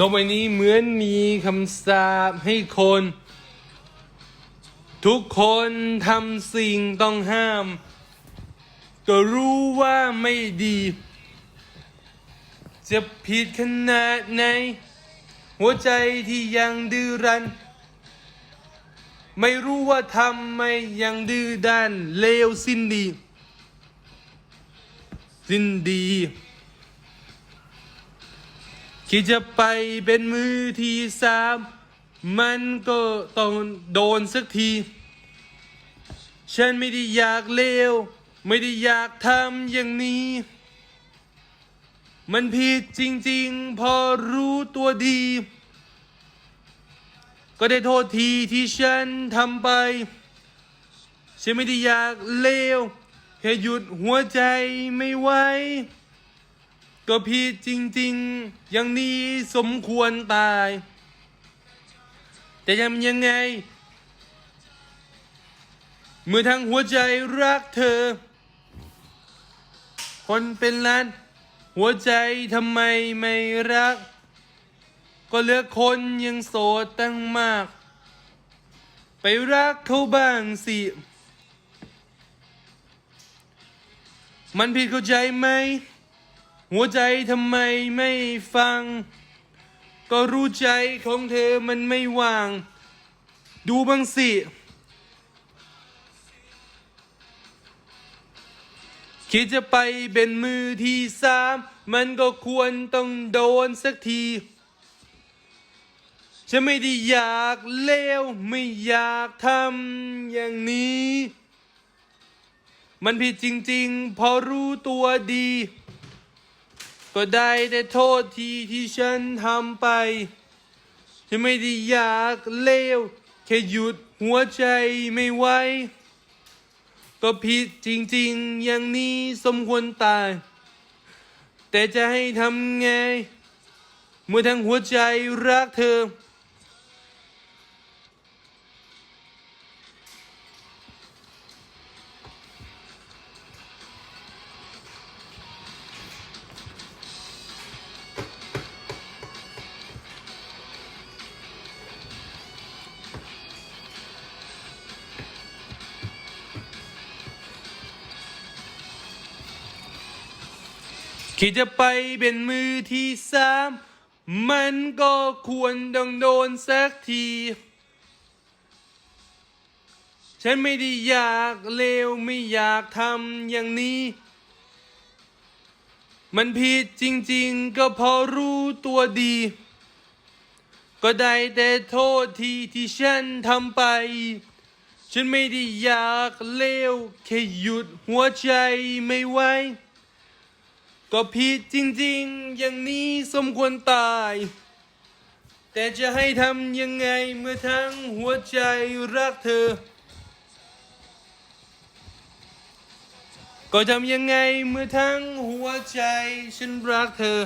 โลกใบนี้เหมือนมีคำสาปให้คน ทุกคนทำสิ่งต้องห้าม ก็รู้ว่าไม่ดี จะผิดขนาดไหน หัวใจที่ยังดื้อรั้นไม่รู้ว่าทำไมยังดื้อด้านเลวสิ้นดี สิ้นดี คิดจะไปเป็นมือที่สามมันก็ต้องโดนสักที ฉันไม่ได้อยากเลว ไม่ได้อยากทำอย่างนี้ มันผิดจริงๆ พอรู้ตัวดี ก็ได้โทษทีที่ฉันทำไป ฉันไม่ได้อยากเลว แค่หยุดหัวใจไม่ไหว ก็ผิดจริงๆ อย่างนี้สมควรตาย แต่ทำยังไง เมื่อทั้งหัวใจรักเธอ คนเป็นล้านหัวใจทำไมไม่รัก ก็เหลือคนยังโสดตั้งมาก ไปรักเขาบ้างสิ มันผิดเข้าใจไหม หัวใจทำไมไม่ฟัง ก็รู้ใจของเธอมันไม่ว่าง ดูบ้างสิ คิดจะไปเป็นมือที่สาม มันก็ควรต้องโดนสักทีฉันไม่ได้อยากเลวไม่อยากทำอย่างนี้ มันผิดจริงๆ พอรู้ตัวดี ก็ได้แต่โทษทีที่ฉันทำไปฉันไม่ได้อยากเลวแค่หยุดหัวใจไม่ไหวก็ผิดจริงๆ อย่างนี้สมควรตาย แต่จะให้ทำไง เมื่อทั้งหัวใจรักเธอ คิดจะไปเป็นมือที่สามมันก็ควรต้องโดนสักที ฉันไม่ได้อยากเลวไม่อยากทำอย่างนี้ มันผิดจริงๆก็พอรู้ตัวดี ก็ได้แต่โทษทีที่ฉันทำไป ฉันไม่ได้อยากเลวแค่หยุดหัวใจไม่ไหว ก็ผิดจริงๆ อย่างนี้สมควรตาย แต่จะให้ทำยังไงเมื่อทั้งหัวใจรักเธอ ก็ทำยังไงเมื่อทั้งหัวใจฉันรักเธอ